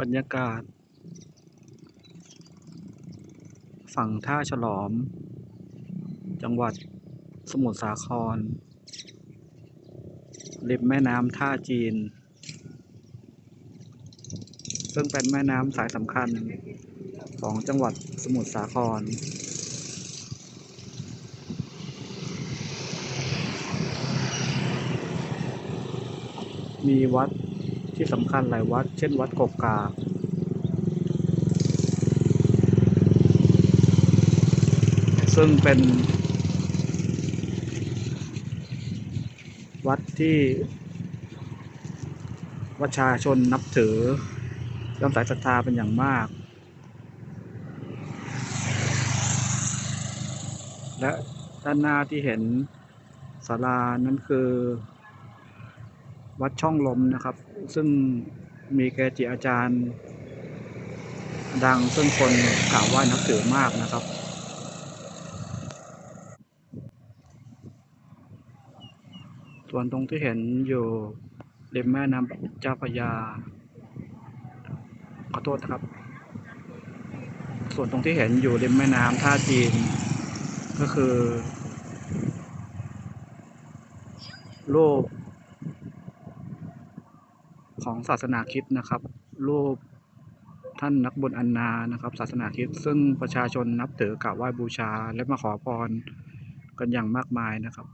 บรรยากาศ ฝั่งท่าฉลอม จังหวัดสมุทรสาครริมแม่น้ำท่าจีน ซึ่งเป็นแม่น้ำสายสำคัญของจังหวัดสมุทรสาครมีวัด ที่สำคัญหลายวัด เช่นวัดกกกาซึ่งเป็น วัดที่ประชาชนนับถือเริ่อมสายศรัทธาเป็นอย่างมาก และด้านหน้าที่เห็นศาลานั้นคือ วัดช่องลมนะครับ ซึ่งมีเกจิอาจารย์ ดังซึ่งคนกราบไหว้นับถือมากนะครับ ส่วนตรงที่เห็นอยู่ริมแม่น้ำเจ้าพยา ขอโทษนะครับ ส่วนตรงที่เห็นอยู่ริมแม่น้ำท่าจีน ก็คือรูป ของศาสนาคริดนะครับ รูปท่านนักบุญอันนานะครับ ศาสนาคริดซึ่งประชาชนนับถือกราบไหว้บูชา และมาขอพรกันอย่างมากมายนะครับ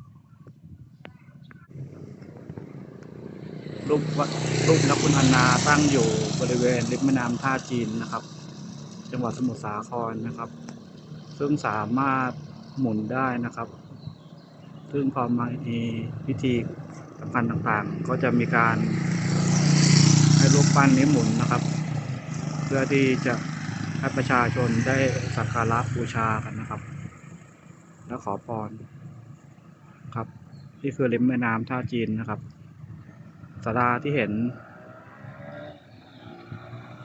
รูปวัดรูปนักบุญอันนาตั้งอยู่บริเวณริมแม่น้ำท่าจีนนะครับ จังหวัดสมุทรสาครนะครับ ซึ่งสามารถหมุนได้นะครับ ซึ่งพอมามีพิธีสำคัญต่างๆ ก็จะมีการ ให้รูปปั้นนี้หมุนนะครับ เพื่อที่จะให้ประชาชนได้สักการะบูชากันนะครับ และขอพรครับนี่คือริมแม่น้ำท่าจีนนะครับศาลาที่เห็น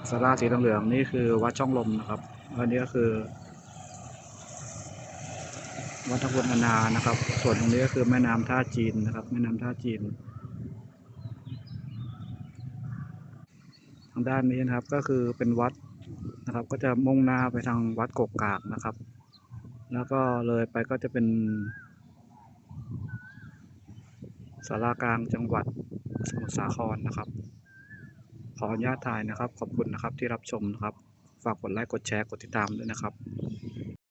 ศาลาสีเหลืองนี่คือวัดช่องลมนะครับอันนี้ก็คือ วัดทบุญอนานะครับ ส่วนตรงนี้ก็คือแม่น้ำท่าจีนนะครับ แม่น้ำท่าจีนางด้านนี้นะครับ ก็คือเป็นวัดนะครับ ก็จะมุ่งหน้าไปทางวัดกกกากนะครับ แล้วก็เลยไปก็จะเป็นสารากลางจังหวัดสมุทรสาครนะครับ ขออนุญาตถ่ายนะครับ ขอบคุณนะครับที่รับชมนะครับ ฝากกดไลค์กดแชร์กดติดตามด้วยนะครับ